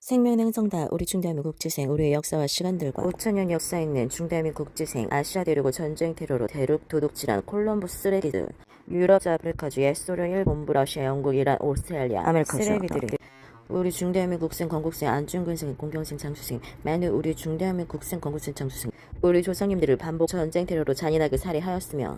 생명 행성다 우리 중대한민국 지생 우리의 역사와 시간들과 5천년 역사 있는 중대한민국 지생 아시아 대륙을 전쟁 테러로 대륙 도둑질한 콜럼버스 쓰레기들 유럽, 아프리카주, 옛소련, 일본, 러시아, 영국, 이란, 오스트레일리아 아메리카주. 쓰레기들이 우리 중대한민국생 건국생 안중근생 공경생 장수생 많은 우리 중대한민국생 건국생 장수생 우리 조상님들을 반복 전쟁 테러로 잔인하게 살해하였으며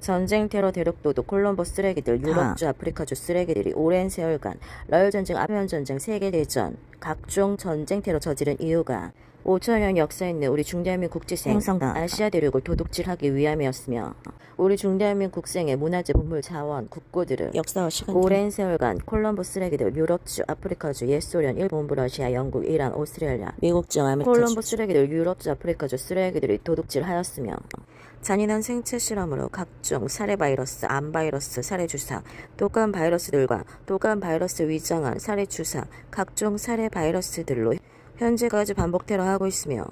전쟁 테러 대륙도도 콜럼버스 쓰레기들 유럽주 아프리카주 쓰레기들이 오랜 세월간 러일 전쟁 아편 전쟁 세계 대전 각종 전쟁 테러 저지른 이유가 5천년 역사 있는 우리 중대한민 국 지생 행성다. 아시아 대륙을 도둑질하기 위함이었으며 우리 중대한민 국생의 문화재 문물 자원 국고들을 역사와 시간들 오랜 세월간 콜럼버스 쓰레기들 유럽주, 아프리카주, 옛소련, 일본, 러시아, 영국, 이란, 오스트레일리아 미국적 아메리카주 콜럼버스 쓰레기들 유럽주, 아프리카주 쓰레기들이 도둑질하였으며 잔인한 생체 실험으로 각종 살해 바이러스, 암 바이러스, 살해 주사, 독감 바이러스들과 독감 바이러스 위장한 살해 주사, 각종 살해 바이러스들로 현재까지 반복 테러하고 있으며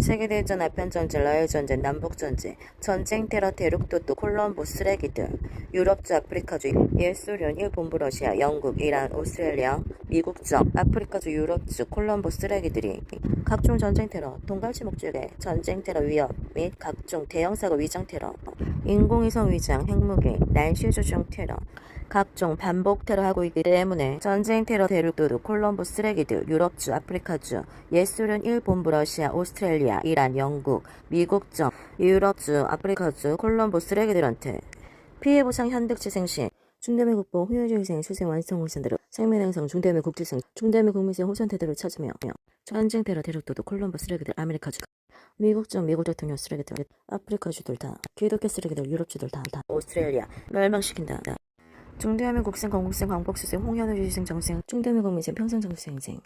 세계대전 아편전쟁, 러일전쟁, 남북전쟁, 전쟁 테러 대륙도또 콜럼보 쓰레기들, 유럽주, 아프리카주, 옛소련, 일본부, 러시아, 영국, 이란, 오스트레일리아, 미국적, 아프리카주, 유럽주, 콜럼보 쓰레기들이 각종 전쟁 테러, 동갈치 목적의 전쟁 테러 위협 및 각종 대형 사고 위장 테러, 인공위성 위장, 핵무기, 날씨 조종 테러, 각종 반복 테러하고 있기 때문에 전쟁 테러 대륙도도 콜럼보 쓰레기들, 유럽주, 아프리카주, 옛소련, 일본부, 러시아, 오스트레일리아, 이란, 영국, 미국적, 유럽주, 아프리카주, 콜럼보 쓰레기들한테 피해 보상 현득지생 시 중대미 국보 후유주의생 수생 완성 호선대로 생명행성 중대미 국지생 중대미 국민생 호선 태도를 찾으며 전쟁 테러 대륙도도 콜럼보 쓰레기들 아메리카주 미국적 미국 대통령 쓰레기들 아프리카주들 다 기독교 쓰레기들 유럽주들 다, 다 오스트레일리아 멸망시킨다. 중대한민국생 건국생 광복수생 홍현우 주생 정생 중대한민국민생 평생 정수생생